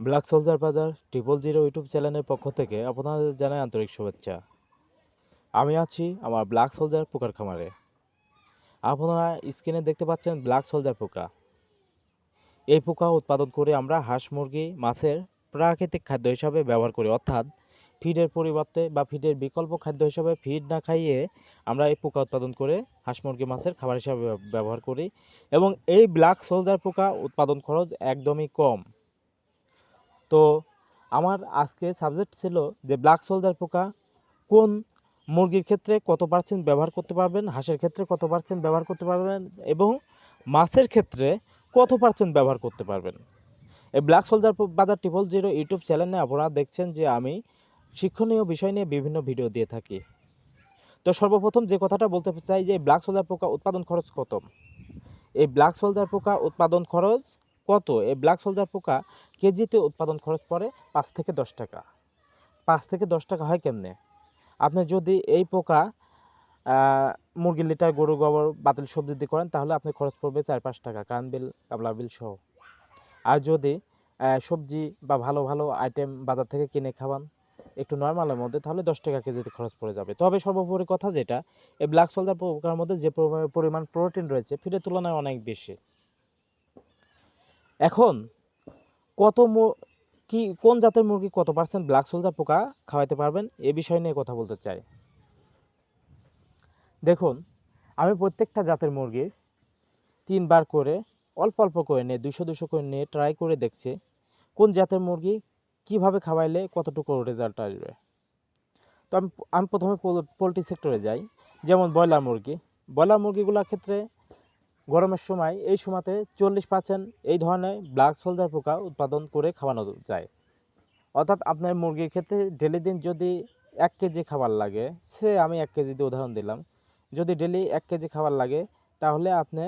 Black soldier Bazar triple zero YouTube চ্যানেলের পক্ষ থেকে আপনাদের জানাই আন্তরিক শুভেচ্ছা। আমি আছি আমার ব্ল্যাক সোলজার পোকার খামারে। আপনারা স্ক্রিনে দেখতে পাচ্ছেন ব্ল্যাক সোলজার পোকা। এই পোকা উৎপাদন করে আমরা হাঁস, মুরগি, মাছের প্রাকৃতিক খাদ্য হিসাবে ব্যবহার করি। অর্থাৎ ফিডের পরিবর্তে বা ফিডের বিকল্প খাদ্য হিসাবে ফিড না খাইয়ে আমরা এই পোকা উৎপাদন করে হাঁস, মুরগি, মাছের খাবার হিসাবে ব্যবহার করি। এবং এই ব্ল্যাক সোলজার পোকা উৎপাদন খরচ একদমই কম। তো আমার আজকে সাবজেক্ট ছিল যে ব্ল্যাক সোলজার পোকা, কোন মুরগির ক্ষেত্রে কত পার্সেন্ট ব্যবহার করতে পারবেন, হাঁসের ক্ষেত্রে কত পার্সেন্ট ব্যবহার করতে পারবেন এবং মাছের ক্ষেত্রে কত পার্সেন্ট ব্যবহার করতে পারবেন। এই black soldier Bazar triple zero YouTube চ্যানেলে আপনারা দেখছেন যে আমি শিক্ষণীয় বিষয় নিয়ে বিভিন্ন ভিডিও দিয়ে থাকি। তো সর্বপ্রথম যে কথাটা বলতে চাই যে ব্ল্যাক সোলজার পোকা উৎপাদন খরচ কত? এই ব্ল্যাক সোলজার পোকা উৎপাদন খরচ কত? এই ব্ল্যাক সোলজার পোকা কেজিতে উৎপাদন খরচ পড়ে পাঁচ থেকে দশ টাকা। পাঁচ থেকে দশ টাকা হয় কেমনে? আপনি যদি এই পোকা মুরগির লিটার গরু, গোবর, বাতিল সবজি দিয়ে করেন, তাহলে আপনি খরচ পড়বে চার পাঁচ টাকা কারেন্ট বিল কাবলা বিল সহ। আর যদি সবজি বা ভালো ভালো আইটেম বাজার থেকে কিনে খাওয়ান একটু নর্মালের মধ্যে, তাহলে দশ টাকা কেজিতে খরচ পড়ে যাবে। তবে সর্বোপরি কথা যেটা, এই ব্ল্যাক সোলজার পোকার মধ্যে যে পরিমাণ- পরিমাণ প্রোটিন রয়েছে ফিডের তুলনায় অনেক বেশি। এখন কত কি, কোন জাতের মুরগি কত পার্সেন্ট ব্ল্যাক সোলজার পোকা খাওয়াতে পারবেন? এ বিষয় নিয়ে কথা বলতে চাই। দেখুন, আমি প্রত্যেকটা জাতের মুরগি তিনবার করে, অল্প অল্প করে নিয়ে, দুশো দুশো করে নিয়ে ট্রাই করে দেখছি, কোন জাতের মুরগি কীভাবে খাওয়াইলে কতটুকু রেজাল্ট আসবে। তো আমি আমি প্রথমে পোলট্রি সেক্টরে যাই, যেমন ব্রয়লার মুরগি। ব্রয়লার মুরগিগুলোর ক্ষেত্রে গরমের সময় এই সময়তে চল্লিশ পার্সেন্ট এই ধরনের ব্ল্যাক সোলজার পোকা উৎপাদন করে খাওয়ানো যায়। অর্থাৎ আপনার মুরগির ক্ষেত্রে ডেলি দিন যদি এক কেজি খাবার লাগে, সে আমি এক কেজি দিয়ে উদাহরণ দিলাম, যদি ডেলি এক কেজি খাবার লাগে, তাহলে আপনি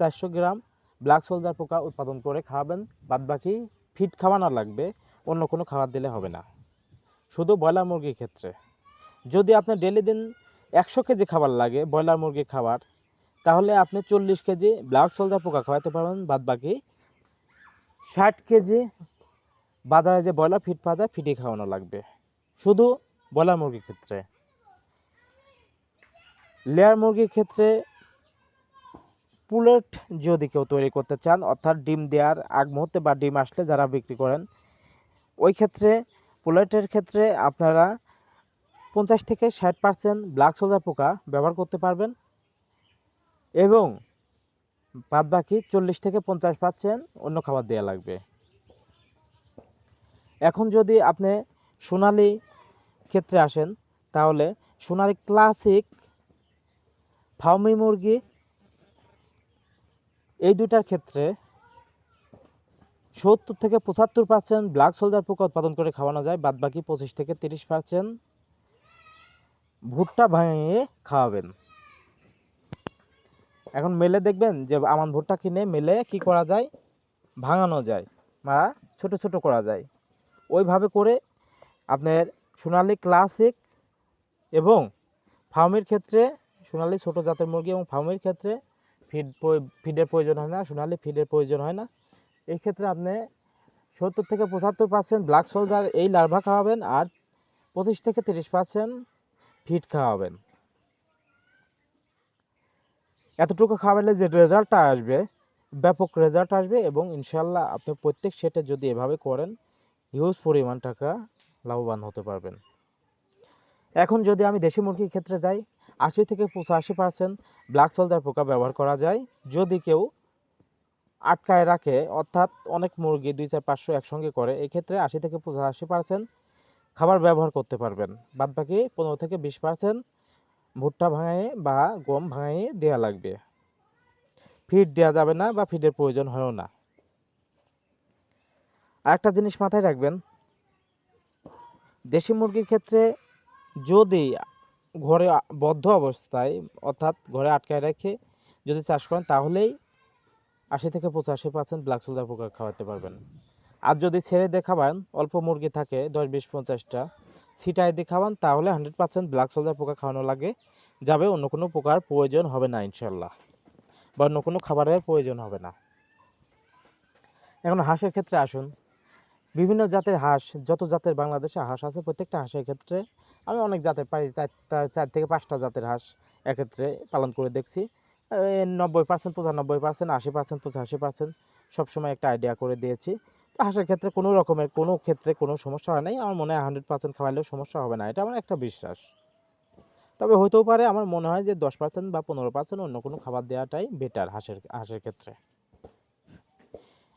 চারশো গ্রাম ব্ল্যাক সোলজার পোকা উৎপাদন করে খাওয়াবেন বাদ বাকি ফিট খাওয়ানো লাগবে, অন্য কোনো খাবার দিলে হবে না। শুধু ব্রয়লার মুরগির ক্ষেত্রে। যদি আপনার ডেলি দিন একশো কেজি খাবার লাগে, ব্রয়লার মুরগির খাবার তাহলে আপনি চল্লিশ কেজি ব্ল্যাক সোলজার পোকা খাওয়াতে পারবেন বাদ বাকি ষাট কেজি বাজারে যে ব্রয়লার ফিট পাওয়া যায় খাওয়ানো লাগবে। শুধু ব্রয়লার মুরগির ক্ষেত্রে। লেয়ার মুরগির ক্ষেত্রে পুলেট যদি কেউ তৈরি করতে চান, অর্থাৎ ডিম দেওয়ার আগ মুহূর্তে বা ডিম আসলে যারা বিক্রি করেন, ওই ক্ষেত্রে পুলেটের ক্ষেত্রে আপনারা পঞ্চাশ থেকে ষাট পার্সেন্ট ব্ল্যাক সোলজার পোকা ব্যবহার করতে পারবেন। এবং বাদ বাকি চল্লিশ থেকে পঞ্চাশ পার্সেন্ট অন্য খাবার দেওয়া লাগবে। এখন যদি আপনি সোনালি ক্ষেত্রে আসেন, তাহলে সোনালি ক্লাসিক ফার্মি মুরগি এই দুটার ক্ষেত্রে সত্তর থেকে পঁচাত্তর পার্সেন্ট ব্ল্যাক সোলজার পোকা উৎপাদন করে খাওয়ানো যায় বাদ বাকি পঁচিশ থেকে তিরিশ পার্সেন্ট ভুট্টা ভাঙিয়ে খাওয়াবেন। এখন মেলে দেখবেন যে আমান ভুট্টা কিনে মেলে কি করা যায়? ভাঙানো যায় বা ছোট ছোট করা যায়। ওইভাবে করে আপনার সোনালি ক্লাসিক এবং ফার্মের ক্ষেত্রে সোনালি ছোট জাতের মুরগি এবং ফার্মের ক্ষেত্রে ফিড ফিডের প্রয়োজন হয় না, সোনালি ফিডের প্রয়োজন হয় না। এই ক্ষেত্রে আপনি সত্তর থেকে পঁচাত্তর পার্সেন্ট ব্ল্যাক সোলজার এই লার্ভা খাওয়াবেন আর পঁচিশ থেকে তিরিশ পার্সেন্ট ফিড খাওয়াবেন। এতটুকু খাওয়ালে যে রেজাল্টটা আসবে, ব্যাপক রেজাল্ট আসবে এবং ইনশাল্লাহ আপনি প্রত্যেক সেটে যদি এভাবে করেন হিউজ পরিমাণ টাকা লাভবান হতে পারবেন। এখন যদি আমি দেশি মুরগির ক্ষেত্রে যাই, আশি থেকে পঁচাশি পার্সেন্ট ব্ল্যাক সোলজার পোকা ব্যবহার করা যায়। যদি কেউ আটকায় রাখে, অর্থাৎ অনেক মুরগি দুই চার পাঁচশো একসঙ্গে করে, এক্ষেত্রে আশি থেকে পঁচাশি পার্সেন্ট খাবার ব্যবহার করতে পারবেন। বাদ বাকি পনেরো থেকে বিশ পার্সেন্ট ভুট্টা ভাঙায়ে বা গম ভাঙায়ে দেওয়া লাগবে। ফিড দেওয়া যাবে না বা ফিডের প্রয়োজন হয়ও না। আরেকটা জিনিস মাথায় রাখবেন, দেশি মুরগির ক্ষেত্রে যদি ঘরে বদ্ধ অবস্থায় অর্থাৎ ঘরে আটকায় রেখে যদি চাষ করেন, তাহলেই আশি থেকে পঁচাশি পার্সেন্ট ব্ল্যাক সোলজার পোকা খাওয়াতে পারবেন। আর যদি ছেড়ে দিয়ে খাওয়ান অল্প মুরগি থাকে দশ, বিশ, পঞ্চাশটা ছিটায় দিয়ে খাওয়ান, তাহলে হান্ড্রেড পার্সেন্ট ব্ল্যাক সোলজার পোকা খাওয়ানো লাগে। যাবে, অন্য কোনো পোকার প্রয়োজন হবে না ইনশাল্লাহ বা অন্য কোনো খাবারের প্রয়োজন হবে না। এখন হাঁসের ক্ষেত্রে আসুন। বিভিন্ন জাতের হাঁস, যত জাতের বাংলাদেশে হাঁস আছে, প্রত্যেকটা হাঁসের ক্ষেত্রে আমি অনেক জাতের প্রায় চারটা, চার থেকে পাঁচটা জাতের হাঁস একত্রে পালন করে দেখছি। নব্বই পার্সেন্ট পঁচানব্বই পার্সেন্ট আশি পার্সেন্ট পঁচাশি পার্সেন্ট সবসময় একটা আইডিয়া করে দিয়েছি। হাঁসের ক্ষেত্রে কোনো রকমের কোনো ক্ষেত্রে কোনো সমস্যা হয় নাই। আমার মনে হয় হান্ড্রেড পার্সেন্ট খাওয়াইলেও সমস্যা হবে না। এটা আমার একটা বিশ্বাস। তবে হতেও পারে, আমার মনে হয় যে দশ পার্সেন্ট বা পনেরো পার্সেন্ট অন্য কোনো খাবার দেওয়াটাই বেটার হাঁসের হাঁসের ক্ষেত্রে।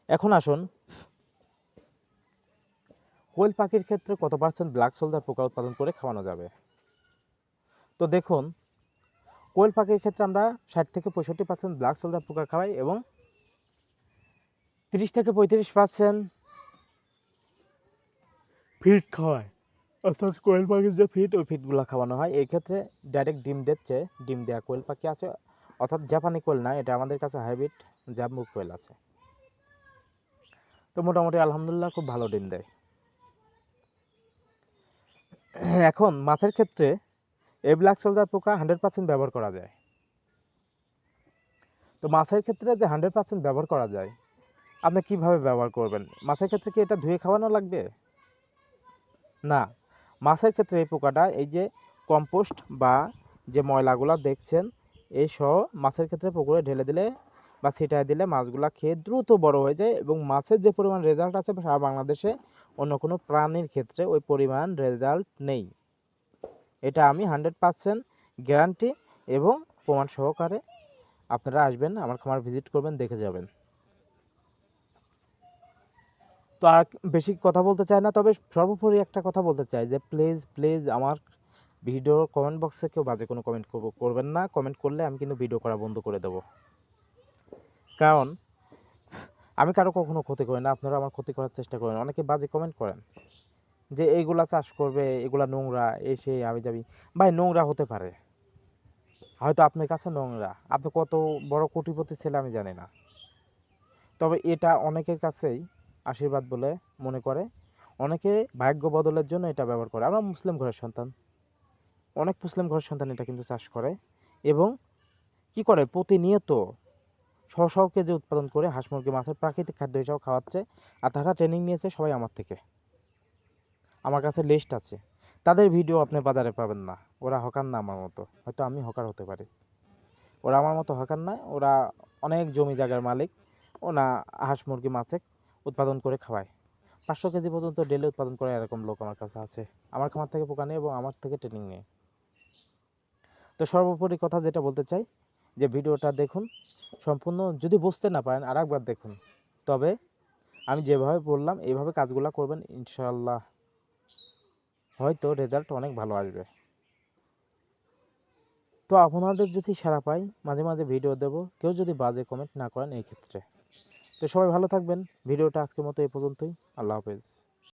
এখন আসুন। কোয়েল পাখির ক্ষেত্রে কত পার্সেন্ট ব্ল্যাক সোলজার পোকা উৎপাদন করে খাওয়ানো যাবে? তো দেখুন, কোয়েল পাখির ক্ষেত্রে আমরা ষাট থেকে পঁয়ষট্টি পার্সেন্ট ব্ল্যাক সোলজার পোকা খাওয়াই এবং তিরিশ থেকে পঁয়ত্রিশ পার্সেন্ট ফিড খাওয়াই অর্থাৎ কোয়েল পাখির যে ফিড ওই ফিডগুলো খাওয়ানো হয়। এই ক্ষেত্রে ডাইরেক্ট ডিম দিচ্ছে ডিম দেওয়া কোয়েল পাখি আছে। অর্থাৎ জাপানি কোয়েল না, এটা আমাদের কাছে হাইব্রিড জাম্বু কোয়েল আছে। তো মোটামুটি আলহামদুলিল্লাহ খুব ভালো ডিম দেয়। এখন মাছের ক্ষেত্রে এই ব্ল্যাক সোলজার পোকা হান্ড্রেড পার্সেন্ট ব্যবহার করা যায়। তো মাছের ক্ষেত্রে যে হান্ড্রেড পার্সেন্ট ব্যবহার করা যায়, আপনি কীভাবে ব্যবহার করবেন? মাছের ক্ষেত্রে কি এটা ধুয়ে খাওয়ানো লাগবে? না, মাছের ক্ষেত্রে এই পোকাটা এই যে কম্পোস্ট বা যে ময়লাগুলো দেখছেন, এই সহ মাছের ক্ষেত্রে পুকুরে ঢেলে দিলে বা ছিটায় দিলে মাছগুলো খেয়ে দ্রুত বড় হয়ে যায় এবং মাছের যে পরিমাণ রেজাল্ট আছে সারা বাংলাদেশে অন্য কোনো প্রাণীর ক্ষেত্রে ওই পরিমাণ রেজাল্ট নেই। এটা আমি হান্ড্রেড পার্সেন্ট গ্যারান্টি এবং প্রমাণ সহকারে আপনারা আসবেন, আমার খামার ভিজিট করবেন, দেখে যাবেন। তো আর বেশি কথা বলতে চাই না। তবে সর্বোপরি একটা কথা বলতে চাই যে প্লিজ প্লিজ আমার ভিডিও কমেন্ট বক্সে কেউ বাজে কোনো কমেন্ট করবেন না। কমেন্ট করলে আমি কিন্তু ভিডিও করা বন্ধ করে দেবো। কারণ, আমি কারও কখনো ক্ষতি করি না। আপনারা আমার ক্ষতি করার চেষ্টা করেন। অনেকে বাজে কমেন্ট করেন যে, এইগুলা চাষ করবে, এগুলা নোংরা এই সেই আমি যাবি। ভাই, নোংরা হতে পারে। হয়তো আপনার কাছে নোংরা। আপনি কত বড় কোটিপতি ছেলে আমি জানি না। তবে এটা অনেকের কাছেই আশীর্বাদ বলে মনে করে। অনেকে ভাগ্য বদলের জন্য এটা ব্যবহার করে। আমরা মুসলিম ঘরের সন্তান। অনেক মুসলিম ঘরের সন্তান এটা কিন্তু চাষ করে। এবং কি করে? প্রতিনিয়ত শ শ কেজি উৎপাদন করে হাঁস, মুরগি, মাছের প্রাকৃতিক খাদ্য হিসাবে খাওয়াচ্ছে আর তারা ট্রেনিং নিয়েছে সবাই আমার থেকে। আমার কাছে লিস্ট আছে। তাদের ভিডিও আপনি বাজারে পাবেন না। ওরা হকার না আমার মতো। হয়তো আমি হকার হতে পারি। ওরা আমার মতো হকার না। ওরা অনেক জমি জায়গার মালিক। ওনা হাঁস, মুরগি মাছে উৎপাদন করে খাওয়ায়। পাঁচশো কেজি পর্যন্ত ডেলি উৎপাদন করে এরকম লোক আমার কাছে আছে। আমার খামার থেকে পোকা নিয়ে এবং আমার থেকে ট্রেনিং নিয়ে তো সর্বোপরি কথা যেটা বলতে চাই, যে ভিডিওটা দেখুন, সম্পূর্ণ যদি বুঝতে না পারেন আর একবার দেখুন। তবে আমি যেভাবে বললাম, এইভাবে কাজগুলো করবেন ইনশাল্লাহ হয়তো রেজাল্ট অনেক ভালো আসবে। তো আপনাদের যদি সারা পাই, মাঝে মাঝে ভিডিও দেব, কেউ যদি বাজে কমেন্ট না করেন, এই ক্ষেত্রে। তো সবাই ভালো থাকবেন। ভিডিওটা আজকের মতো এই পর্যন্তই। আল্লাহ হাফেজ।